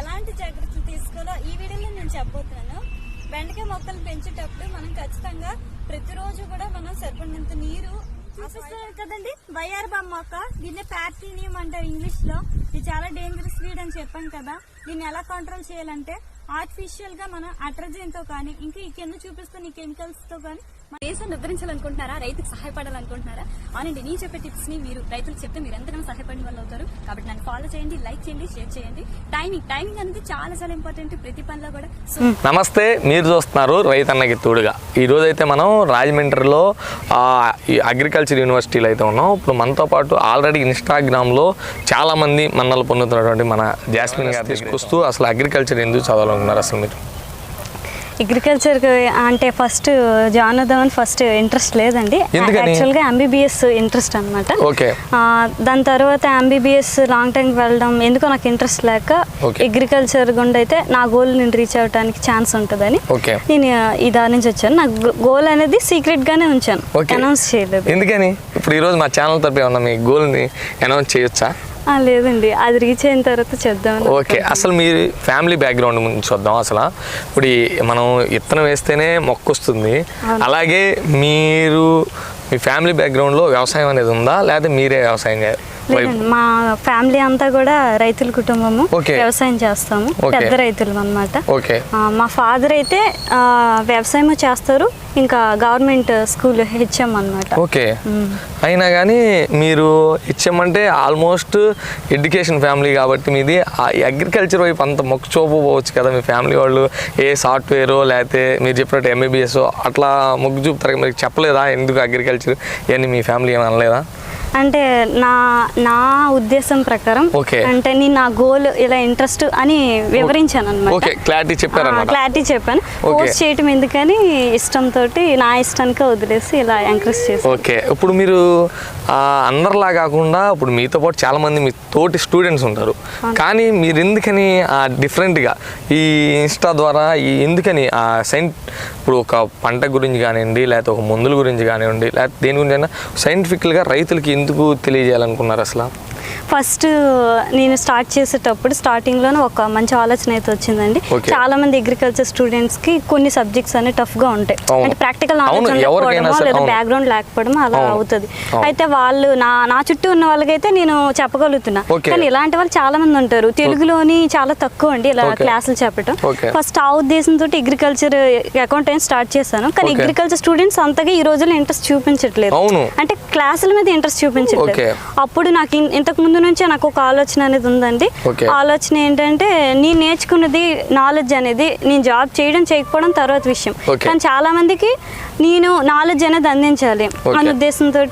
ఎలాంటి జాగ్రత్తలు తీసుకోవాలో ఈ వీడియోలో నేను చెప్పబోతున్నాను. బెండకాయ మొక్కలు పెంచేటప్పుడు మనం ఖచ్చితంగా ప్రతిరోజు కూడా మనం సరిపడినంత నీరు చూపిస్తున్నారు కదండి బయ్యారబా మొక్క. దీన్ని ప్యార్థీనియం అంటారు ఇంగ్లీష్లో ఇది చాలా డేంజరస్ వీడ్ అని చెప్పాం కదా. దీన్ని ఎలా కంట్రోల్ చేయాలంటే ఆర్టిఫిషియల్గా మనం అట్రజన్తో కానీ ఇంకా ఈ కింద చూపిస్తున్న ఈ కెమికల్స్తో కానీ మన దేశాన్ని ఉద్ధరించాలనుకుంటున్నారా రైతుకు సహాయపడాలనుకుంటున్నారా? అవునండి నేను చెప్పే టిప్స్ని మీరు రైతులకు చెప్తే మీరు ఎంతగానో సహాయపడిన వాళ్ళు అవుతారు. కాబట్టి నన్ను ఫాలో చేయండి లైక్ చేయండి షేర్ చేయండి. టైమింగ్ టైమింగ్ అనేది చాలా చాలా ఇంపార్టెంట్ ప్రతి పనిలో కూడా సో నమస్తే మీరు చూస్తున్నారు రైతన్నకి తోడుగా. ఈరోజు అయితే మనం రాజమండ్రిలో ఆ, ఈ అగ్రికల్చర్ యూనివర్సిటీలో అయితే ఉన్నాం. ఇప్పుడు మనతో పాటు ఆల్రెడీ ఇన్స్టాగ్రామ్లో చాలామంది మన్నలు పొందుతున్నటువంటి మన జాస్మిన్ గారు తీసుకొస్తూ అసలు అగ్రికల్చర్ ఎందుకు చదవాలనుకున్నారు అసలు మీరు? అగ్రికల్చర్ అంటే ఫస్ట్ జాయిన్ అవుదామని ఫస్ట్ ఇంట్రెస్ట్ లేదండి? యాక్చువల్గా ఎంబీబీఎస్ ఇంట్రెస్ట్ అనమాట దాని తర్వాత ఎంబీబీఎస్ లాంగ్ టైం వెళ్ళడం ఎందుకో నాకు ఇంట్రెస్ట్ లేక. అగ్రికల్చర్ గుండా అయితే నా గోల్ నేను రీచ్ అవ్వడానికి ఛాన్స్ ఉంటుందని నేను ఈ దాని నుంచి వచ్చాను. నాకు గోల్ అనేది సీక్రెట్ గానే ఉంచాను. అనౌన్స్ చేయలేదు. ఎందుకని? ఇప్పుడు ఈరోజు మా ఛానల్ తరపు ఏమన్నా మీ గోల్ని అనౌన్స్ చేయొచ్చా? లేదండి. అది రీచ్ అయిన తర్వాత చేద్దాం ఓకే. అసలు మీ ఫ్యామిలీ బ్యాక్గ్రౌండ్ నుంచి చూద్దాం అసలు. ఇప్పుడు మనం ఇత్తనం వేస్తేనే మొక్క వస్తుంది అలాగే మీరు మీ ఫ్యామిలీ బ్యాక్గ్రౌండ్లో వ్యవసాయం అనేది ఉందా? లేకపోతే మీరే వ్యవసాయం మా ఫ్యామిలీ అంతా కూడా రైతుల కుటుంబము. వ్యవసాయం చేస్తాము. పెద్ద రైతులు అన్నమాట ఓకే. ఆ, మా ఫాదర్ అయితే వ్యవసాయం చేస్తారు. ఇంకా గవర్నమెంట్ స్కూల్ హెచ్ఎం అనమాట ఓకే. అయినా కానీ మీరు ఇచ్చామంటే ఆల్మోస్ట్ ఎడ్యుకేషన్ ఫ్యామిలీ కాబట్టి మీది ఆ అగ్రికల్చర్ వైపు అంత మొక్కు చూపవచ్చు కదా మీ ఫ్యామిలీ వాళ్ళు. ఏ సాఫ్ట్వేర్ లేకపోతే మీరు చెప్పినట్టు ఎంబీబీఎస్ అట్లా మొగ్గు చూపుతారు మీకు చెప్పలేదా ఎందుకు అగ్రికల్చర్ ఇవన్నీ మీ ఫ్యామిలీ ఏమైనా అనలేదా? అంటే నా నా ఉద్దేశం ప్రకారం. అంటే నేను నా గోల్ ఇలా ఇంట్రెస్ట్ అని వివరించాను ఓకే అనమాట క్లారిటీ చెప్పారనమాట క్లారిటీ చెప్పాను. పోస్ట్ చేయటం ఎందుకని ఇష్టంతో నా ఇష్టానికి వదిలేసి ఇలా ఎంకరేజ్ చేశాను. ఓకే ఇప్పుడు మీరు అందరిలా కాకుండా ఇప్పుడు మీతో పాటు చాలా మంది మీ తోటి స్టూడెంట్స్ ఉంటారు. కానీ మీరు ఎందుకని ఆ డిఫరెంట్గా ఈ ఇన్స్టా ద్వారా ఈ ఎందుకని ఆ సైన్ ఇప్పుడు ఒక పంట గురించి కానివ్వండి లేకపోతే ఒక మందుల గురించి కానివ్వండి లేకపోతే దేని గురించి అయినా సైంటిఫికల్గా రైతులకి ఎందుకు తెలియజేయాలనుకున్నారు అసలు? ఫస్ట్ నేను స్టార్ట్ చేసేటప్పుడు స్టార్టింగ్లోనే ఒక మంచి ఆలోచన అయితే వచ్చిందండి. చాలా మంది అగ్రికల్చర్ స్టూడెంట్స్కి కొన్ని సబ్జెక్ట్స్ అనే టఫ్గా ఉంటాయి. అంటే ప్రాక్టికల్ నాలెడ్జ్ ఉండకపోవడమో లేదా. బ్యాక్గ్రౌండ్ లేకపోవడమో అలా. అవుతుంది. అయితే వాళ్ళు నా నా చుట్టూ ఉన్న వాళ్ళకైతే నేను చెప్పగలుగుతున్నా. కానీ ఇలాంటి వాళ్ళు చాలా మంది ఉంటారు తెలుగులోని చాలా తక్కువ అండి ఇలా. క్లాసులు చెప్పడం. ఫస్ట్ ఆ ఉద్దేశంతో అగ్రికల్చర్ అకౌంటెంట్ స్టార్ట్ చేశాను కానీ. అగ్రికల్చర్ స్టూడెంట్స్ అంతగా ఈ రోజుల్లో ఇంట్రెస్ట్ చూపించట్లేదు. అంటే క్లాసుల మీద ఇంట్రెస్ట్ చూపించట్లేదు. అప్పుడు నాకు ఇంతకు ముందు నుంచే నాకు ఒక ఆలోచన అనేది ఉందండి. ఆలోచన ఏంటంటే నేను నేర్చుకున్నది నాలెడ్జ్ అనేది నేను జాబ్ చేయడం చేయకపోవడం తర్వాత విషయం. కానీ చాలా మందికి నేను నాలెడ్జ్ అనేది అందించాలి Okay. అనే ఉద్దేశంతో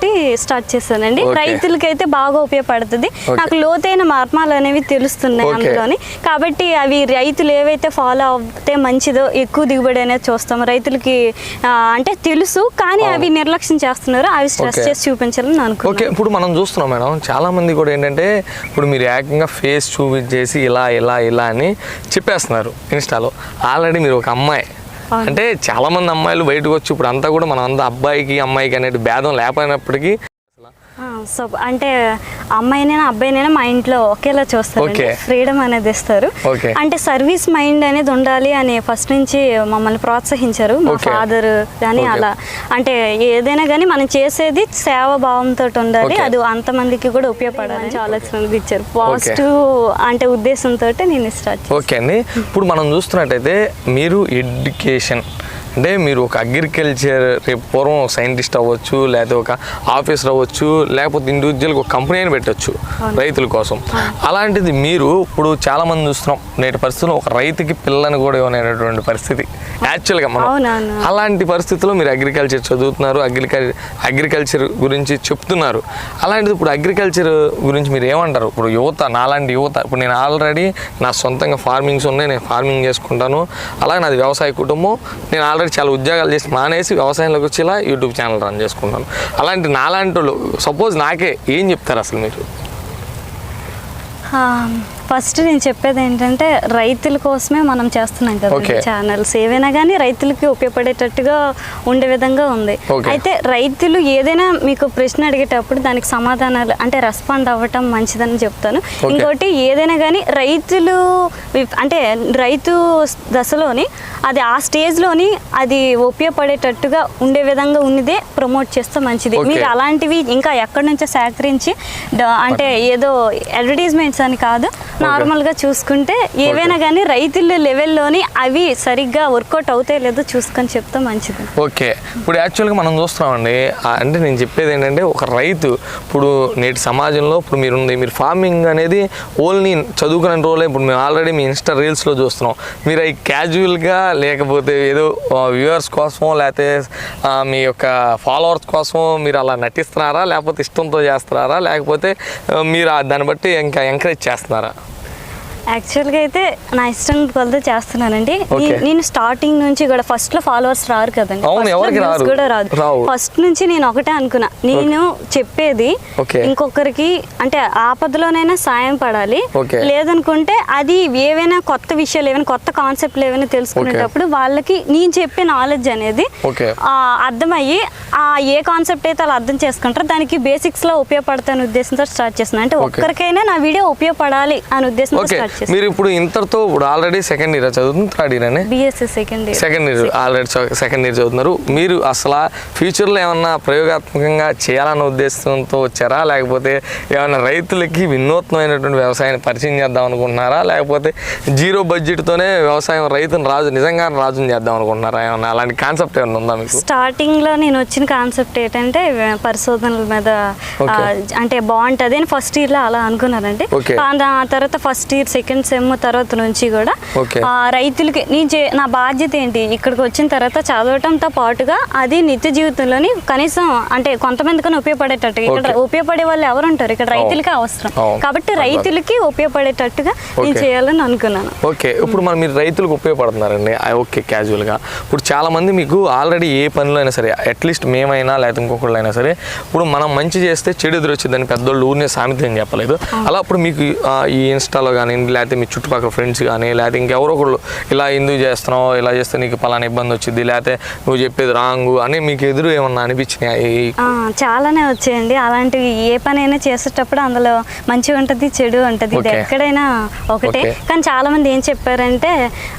స్టార్ట్ చేశానండి. రైతులకైతే బాగా ఉపయోగపడుతుంది. నాకు లోతైన మర్మాలు అనేవి తెలుస్తున్నాయి. అందులోని కాబట్టి అవి రైతులు ఏవైతే ఫాలో అవుతే మంచిదో ఎక్కువ దిగుబడి అనేది చూస్తాం రైతులకి అంటే తెలుసు కానీ అవి నిర్లక్ష్యం చేస్తున్నారు అవి స్ట్రెస్. చేసి చూపించాలని ఓకే అనుకున్నాను ఇప్పుడు మనం చూస్తున్నాం మేడం చాలా మంది కూడా ఏంటంటే ఇప్పుడు మీరు ఏకంగా ఫేస్ చూపించేసి ఇలా ఇలా ఇలా అని చెప్పేస్తున్నారు ఇన్స్టాలో ఆల్రెడీ మీరు ఒక అమ్మాయి. అంటే చాలా మంది అమ్మాయిలు బయటకు వచ్చి ఇప్పుడు అంతా కూడా మనం అంతా అబ్బాయికి అమ్మాయికి అనేది భేదం లేకపోయినప్పటికీ సో అంటే అమ్మాయినైనా అబ్బాయినైనా మా ఇంట్లో ఒకేలా చూస్తారు. ఫ్రీడమ్ అనేది ఇస్తారు. అంటే సర్వీస్ మైండ్ అనేది ఉండాలి అని ఫస్ట్ నుంచి మమ్మల్ని ప్రోత్సహించారు. మా. ఫాదర్ కానీ. అలా. అంటే ఏదైనా కానీ మనం చేసేది సేవ భావంతో ఉండాలి. అది అంతమందికి కూడా ఉపయోగపడాలి. మంచి ఆలోచనలు ఇచ్చారు. పాజిటివ్ అంటే ఉద్దేశంతో నేను స్టార్ట్ ఓకే అండి. ఇప్పుడు మనం చూస్తున్నట్టయితే మీరు ఎడ్యుకేషన్ అంటే మీరు ఒక అగ్రికల్చర్ రేపు పూర్వం సైంటిస్ట్ అవ్వచ్చు లేకపోతే ఒక ఆఫీసర్ అవ్వచ్చు లేకపోతే ఇండివిజువల్గా ఒక కంపెనీ అని పెట్టచ్చు రైతుల కోసం. అలాంటిది మీరు ఇప్పుడు చాలా మంది చూస్తున్నాం నేటి పరిస్థితుల్లో ఒక రైతుకి పిల్లని కూడా ఇవ్వనటువంటి పరిస్థితి. యాక్చువల్గా మనం. అలాంటి పరిస్థితుల్లో మీరు అగ్రికల్చర్ చదువుతున్నారు అగ్రికల్ అగ్రికల్చర్ గురించి చెప్తున్నారు. అలాంటిది ఇప్పుడు అగ్రికల్చర్ గురించి మీరు ఏమంటారు? ఇప్పుడు యువత నాలాంటి యువత ఇప్పుడు నేను ఆల్రెడీ నా సొంతంగా ఫార్మింగ్స్ ఉన్నాయి నేను ఫార్మింగ్ చేసుకుంటాను. అలాగే నాది వ్యవసాయ కుటుంబం నేను ఆల్రెడీ చాలా ఉద్యోగాలు చేసి మానేసి వ్యవసాయంలోకి వచ్చి ఇలా యూట్యూబ్ ఛానల్ రన్ చేసుకుంటాను అలాంటి నాలాంటి సపోజ్ నాకే ఏం చెప్తారు అసలు మీరు? ఫస్ట్ నేను చెప్పేది ఏంటంటే రైతుల కోసమే మనం చేస్తున్నాం కదా. ఛానల్స్ ఏవైనా కానీ రైతులకి ఉపయోగపడేటట్టుగా ఉండే విధంగా ఉంది. అయితే రైతులు ఏదైనా మీకు ప్రశ్న అడిగేటప్పుడు దానికి సమాధానాలు అంటే రెస్పాండ్ అవ్వటం మంచిదని చెప్తాను. ఇంకోటి ఏదైనా కానీ రైతులు అంటే రైతు దశలోని అది ఆ స్టేజ్లోని అది ఉపయోగపడేటట్టుగా ఉండే విధంగా ఉన్నదే ప్రమోట్ చేస్తే మంచిది. మీరు అలాంటివి ఇంకా ఎక్కడి నుంచో సేకరించి అంటే ఏదో అడ్వర్టైజ్మెంట్స్ అని కాదు నార్మల్గా చూసుకుంటే ఏవైనా కానీ రైతుల లెవెల్లోని అవి సరిగ్గా వర్కౌట్ అవుతాయి లేదో చూసుకొని చెప్తే మంచిది. ఓకే. ఇప్పుడు యాక్చువల్గా మనం చూస్తున్నామండి అంటే నేను చెప్పేది ఏంటంటే ఒక రైతు ఇప్పుడు నేటి సమాజంలో ఇప్పుడు మీరు ఉంది మీరు ఫార్మింగ్ అనేది ఓన్లీ చదువుకునే రోజులే ఇప్పుడు మేము ఆల్రెడీ మీ ఇన్స్టా రీల్స్లో చూస్తున్నాం. మీరు అవి క్యాజువల్గా లేకపోతే ఏదో వ్యూవర్స్ కోసమో లేకపోతే మీ యొక్క ఫాలోవర్స్ కోసమో మీరు అలా నటిస్తున్నారా లేకపోతే ఇష్టంతో చేస్తున్నారా లేకపోతే మీరు దాన్ని బట్టి ఇంకా ఎంకరేజ్ చేస్తున్నారా? యాక్చువల్గా అయితే నా ఇష్టం కొలతో చేస్తున్నానండి. నేను స్టార్టింగ్ నుంచి కూడా ఫస్ట్లో ఫాలోవర్స్ రారు కదండి. కూడా రాదు. ఫస్ట్ నుంచి నేను ఒకటే అనుకున్నా నేను చెప్పేది. ఇంకొకరికి అంటే ఆపదలోనైనా సాయం పడాలి. లేదనుకుంటే అది ఏవైనా కొత్త విషయాలు ఏమైనా కొత్త కాన్సెప్ట్లు ఏమైనా తెలుసుకునేటప్పుడు వాళ్ళకి నేను చెప్పే నాలెడ్జ్ అనేది అర్థమయ్యి ఆ ఏ కాన్సెప్ట్ అయితే వాళ్ళు అర్థం చేసుకుంటారో దానికి బేసిక్స్లో ఉపయోగపడతాను ఉద్దేశంతో స్టార్ట్ చేస్తున్నాను అంటే. ఒక్కరికైనా నా వీడియో ఉపయోగపడాలి అనే ఉద్దేశంతో స్టార్ట్ మీరు ఇప్పుడు ఇంతటితో ఇప్పుడు ఆల్రెడీ సెకండ్ ఇయర్ చదువుతుంది థర్డ్ ఇయర్ అనే? BSc second year second year already second year చదువుతున్నారు. మీరు అసలు ఫ్యూచర్లో ఏమన్నా ప్రయోగాత్మకంగా చేయాలన్న ఉద్దేశంతో వచ్చారా? లేకపోతే ఏమైనా రైతులకి వినూత్నమైనటువంటి వ్యవసాయాన్ని పరిచయం చేద్దాం అనుకుంటున్నారా? లేకపోతే జీరో బడ్జెట్తోనే వ్యవసాయం రైతుని రాజు నిజంగా రాజుని చేద్దాం అనుకుంటున్నారా? ఏమన్నా అలాంటి కాన్సెప్ట్ ఏమైనా ఉందా మీకు? స్టార్టింగ్లో నేను వచ్చిన కాన్సెప్ట్ ఏంటంటే పరిశోధనల మీద. అంటే బాగుంటది అని ఫస్ట్ ఇయర్లో అలా అనుకున్నానండి. ఆ తర్వాత ఫస్ట్ ఇయర్ సెకండ్ సెమ్ తర్వాత నుంచి కూడా రైతులకి నేను చే- నా బాధ్యత ఏంటి? ఇక్కడికి వచ్చిన తర్వాత చదవటంతో పాటుగా అది నిత్య జీవితంలోని కనీసం అంటే కొంతమందికైనా ఉపయోగపడేటట్టు ఇక్కడ. ఉపయోగపడే వాళ్ళు ఎవరు ఉంటారు? ఇక్కడ రైతులకే అవసరం. కాబట్టి. రైతులకి ఉపయోగపడేటట్టుగా నేను. చేయాలని అనుకున్నాను. ఓకే ఇప్పుడు మనం మీరు రైతులకు ఉపయోగపడుతున్నారండి. ఓకే క్యాజువల్గా ఇప్పుడు చాలామంది మీకు ఆల్రెడీ ఏ పనిలో అయినా సరే అట్లీస్ట్ మేమైనా లేకపోతే ఇంకొకళ్ళు అయినా సరే ఇప్పుడు మనం మంచి చేస్తే చెడు ఎదురు వచ్చిందని పెద్దోళ్ళు ఊరినే సామెత ఏం చెప్పలేదు. అలా ఇప్పుడు మీకు ఈ ఇన్స్టాలో కానీ లేకపోతే మీ చుట్టుపక్కల ఫ్రెండ్స్ కానీ లేకపోతే ఇంకెవరో ఒకళ్ళు ఇలా ఎందుకు చేస్తున్నావు ఇలా చేస్తే నీకు పలానా ఇబ్బంది వచ్చింది లేకపోతే నువ్వు చెప్పేది రాంగు అని మీకు ఎదురు ఏమన్నా అనిపించినాయి చాలానే వచ్చాయండి అలాంటివి ఏ పని అయినా చేసేటప్పుడు అందులో మంచి ఉంటుంది చెడు ఉంటుంది ఇది. ఎక్కడైనా ఒకటే. కానీ చాలా మంది ఏం చెప్పారంటే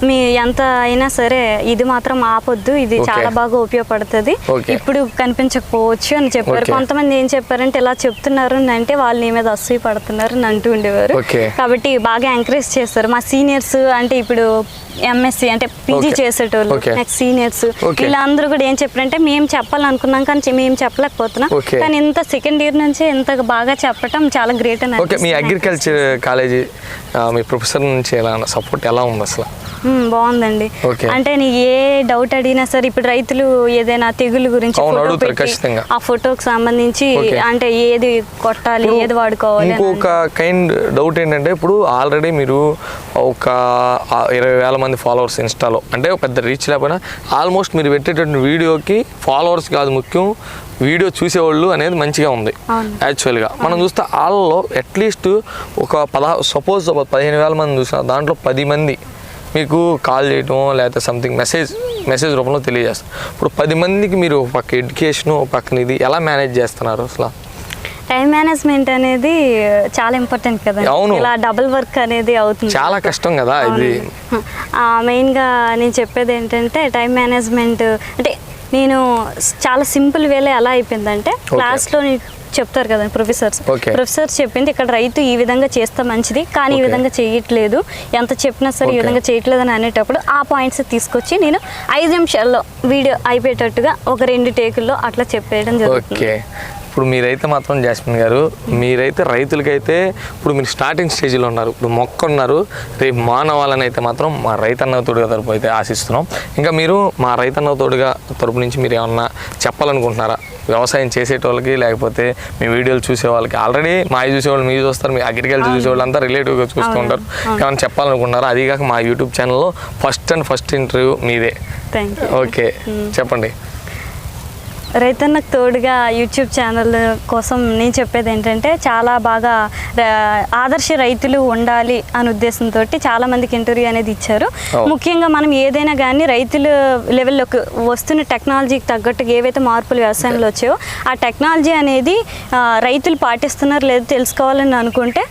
మీ ఎంత అయినా సరే ఇది మాత్రం ఆపొద్దు ఇది. చాలా బాగా ఉపయోగపడుతుంది. ఇప్పుడు కనిపించకపోవచ్చు అని చెప్పారు. కొంతమంది ఏం చెప్పారంటే ఇలా చెప్తున్నారు అంటే వాళ్ళు నీ మీద అసూయ పడుతున్నారు అని అంటూ ఉండేవారు. కాబట్టి బాగా ఎంకరేజ్ చేస్తారు. మా సీనియర్స్ అంటే ఇప్పుడు ఎంఎస్సి అంటే పీజీ. చేసేటోళ్ళు. Next seniors. వీళ్ళందరూ కూడా ఏం చెప్పారంటే మేము చెప్పాలనుకున్నాం కానీ మేము చెప్పలేకపోతున్నాం. కానీ ఇంత సెకండ్ ఇయర్ నుంచి ఇంత బాగా చెప్పటం చాలా గ్రేట్ అని ఓకే మీ. అగ్రికల్చర్ కాలేజీ మీ ప్రొఫెసర్ నుంచి ఎలా సపోర్ట్ ఎలా ఉంది అసలు బాగుందండి. అంటే నీ ఏ డౌట్ అడిగినా సరే ఇప్పుడు రైతులు ఏదైనా తెగులు గురించి. ఆ ఫోటోకి సంబంధించి. అంటే ఏది కొట్టాలి ఏది వాడుకోవాలి ఇంకొక కైండ్ డౌట్ ఏంటంటే ఇప్పుడు ఆల్రెడీ మీరు ఒక ఇరవై వేల మంది ఫాలోవర్స్ ఇన్స్టాలో. అంటే పెద్ద రీచ్ లేకపోయినా ఆల్మోస్ట్ మీరు పెట్టేటువంటి వీడియోకి ఫాలోవర్స్ కాదు ముఖ్యం వీడియో చూసేవాళ్ళు అనేది మంచిగా ఉంది. యాక్చువల్గా మనం చూస్తే వాళ్ళలో అట్లీస్ట్ ఒక పదహా సపోజ్ పదిహేను వేల మంది చూసిన దాంట్లో పది మంది మీకు కాల్ చేయటం లేకపోతే సంథింగ్ మెసేజ్ మెసేజ్ రూపంలో తెలియజేస్తారు. ఇప్పుడు పది మందికి మీరు ఒక పక్క ఎడ్యుకేషన్ ఒక పక్కన ఇది ఎలా మేనేజ్ చేస్తున్నారు అసలు? టైం మేనేజ్మెంట్ అనేది చాలా ఇంపార్టెంట్ కదా. ఇలా డబుల్ వర్క్ అనేది అవుతుంది. చాలా కష్టం కదా ఇది. మెయిన్గా నేను చెప్పేది ఏంటంటే టైం మేనేజ్మెంట్ అంటే నేను చాలా సింపుల్ వేలో ఎలా అయిపోయిందంటే క్లాస్లో చెప్తారు కదా ప్రొఫెసర్స్. Okay. ప్రొఫెసర్స్ చెప్పింది ఇక్కడ రైతు ఈ విధంగా చేస్తే మంచిది కానీ ఈ. విధంగా చేయట్లేదు. ఎంత చెప్పినా సరే ఈ. విధంగా చేయట్లేదు అని అనేటప్పుడు ఆ పాయింట్స్ తీసుకొచ్చి నేను ఐదు నిమిషాల్లో వీడియో అయిపోయేటట్టుగా ఒక రెండు టేకుల్లో అట్లా చెప్పేయడం జరుగుతుంది. ఇప్పుడు మీరైతే మాత్రం జాస్మిన్ గారు మీరైతే రైతులకైతే ఇప్పుడు మీరు స్టార్టింగ్ స్టేజ్లో ఉన్నారు. ఇప్పుడు మొక్క ఉన్నారు రేపు మానవాలని అయితే మాత్రం మా రైతన్న తోడుగా తరపు అయితే ఆశిస్తున్నాం. ఇంకా మీరు మా రైతన్న తోడుగా తరపు నుంచి మీరు ఏమన్నా చెప్పాలనుకుంటున్నారా? వ్యవసాయం చేసేటోళ్ళకి లేకపోతే మీ వీడియోలు చూసే వాళ్ళకి. ఆల్రెడీ మా చూసేవాళ్ళు మీరు చూస్తారు మీ అగ్రికల్చర్ చూసేవాళ్ళు అంతా రిలేటివ్గా చూస్తూ ఉంటారు ఏమైనా చెప్పాలనుకుంటున్నారా? అది కాక మా యూట్యూబ్ ఛానల్లో ఫస్ట్ అండ్ ఫస్ట్ ఇంటర్వ్యూ మీదే. ఓకే చెప్పండి. రైతన్నకు తోడుగా యూట్యూబ్ ఛానల్ కోసం నేను చెప్పేది ఏంటంటే చాలా బాగా ఆదర్శ రైతులు ఉండాలి అనే ఉద్దేశంతో చాలా మందికి ఇంటర్వ్యూ అనేది ఇచ్చారు. ముఖ్యంగా మనం ఏదైనా కానీ రైతుల లెవెల్లోకి వస్తున్న టెక్నాలజీకి తగ్గట్టుగా ఏవైతే మార్పులు వ్యవసాయంలో వచ్చాయో ఆ టెక్నాలజీ అనేది రైతులు పాటిస్తున్నారు లేదో తెలుసుకోవాలని అనుకుంటే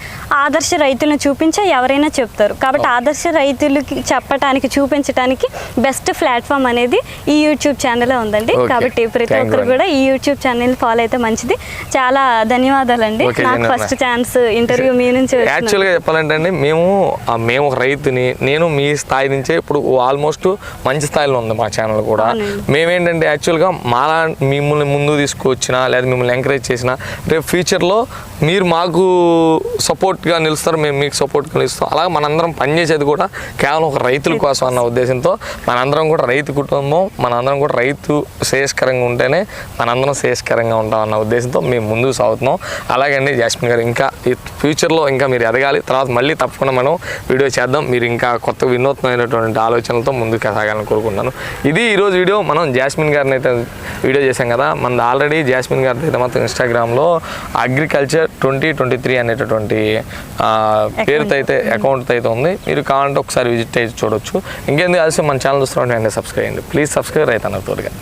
ఆదర్శ రైతులను చూపించే ఎవరైనా చెప్తారు. కాబట్టి ఆదర్శ రైతులకి చెప్పడానికి చూపించడానికి బెస్ట్ ప్లాట్ఫామ్ అనేది ఈ యూట్యూబ్ ఛానలే ఉందండి. కాబట్టి ప్రతి అండి. కూడా ఈ యూట్యూబ్ ఛానల్ ఫాలో అయితే మంచిది చాలా ధన్యవాదాలండి నాకు. ఫస్ట్ ఛాన్స్ ఇంటర్వ్యూ మీ నుంచి. యాక్చువల్గా చెప్పాలంటే అండి మేము మేము ఒక రైతుని నేను మీ స్థాయి నుంచే ఇప్పుడు ఆల్మోస్ట్ మంచి స్థాయిలో ఉంది మా ఛానల్ కూడా. మేమేంటంటే యాక్చువల్గా మాలా మిమ్మల్ని ముందు తీసుకొచ్చినా లేదా మిమ్మల్ని ఎంకరేజ్ చేసినా రేపు ఫ్యూచర్లో మీరు మాకు సపోర్ట్గా నిలుస్తారు మేము మీకు సపోర్ట్గా నిలుస్తాం అలాగే మనందరం పనిచేసేది కూడా కేవలం ఒక రైతుల కోసం అన్న ఉద్దేశంతో మనందరం కూడా రైతు కుటుంబం మనందరం కూడా రైతు శ్రేయస్కరంగా ఉంటేనే మనందరం శ్రేయస్కరంగా ఉంటాం అన్న ఉద్దేశంతో మేము ముందుకు సాగుతున్నాం. అలాగే అండి జాస్మిన్ గారు ఇంకా ఈ ఫ్యూచర్లో ఇంకా మీరు ఎదగాలి. తర్వాత మళ్ళీ తప్పకుండా మనం వీడియో చేద్దాం. మీరు ఇంకా కొత్త వినూత్నమైనటువంటి ఆలోచనలతో ముందుకు సాగాలని కోరుకుంటున్నాను. ఇది ఈరోజు వీడియో. మనం జాస్మిన్ గారిని అయితే వీడియో చేశాం కదా. మనది ఆల్రెడీ జాస్మిన్ గారిది అయితే మాత్రం ఇన్స్టాగ్రామ్లో అగ్రికల్చర్ ట్వంటీ ట్వంటీ త్రీ అనేటటువంటి పేరుతో అయితే అకౌంట్ అయితే ఉంది. మీరు కావాలంటే ఒకసారి విజిట్ అయితే చూడొచ్చు. ఇంకేంది కలిసి మన ఛానల్ చూస్తున్నట్టు సబ్స్క్రైబ్ చేయండి. ప్లీజ్ సబ్స్క్రైబ్ రైతన్న తోడుగా.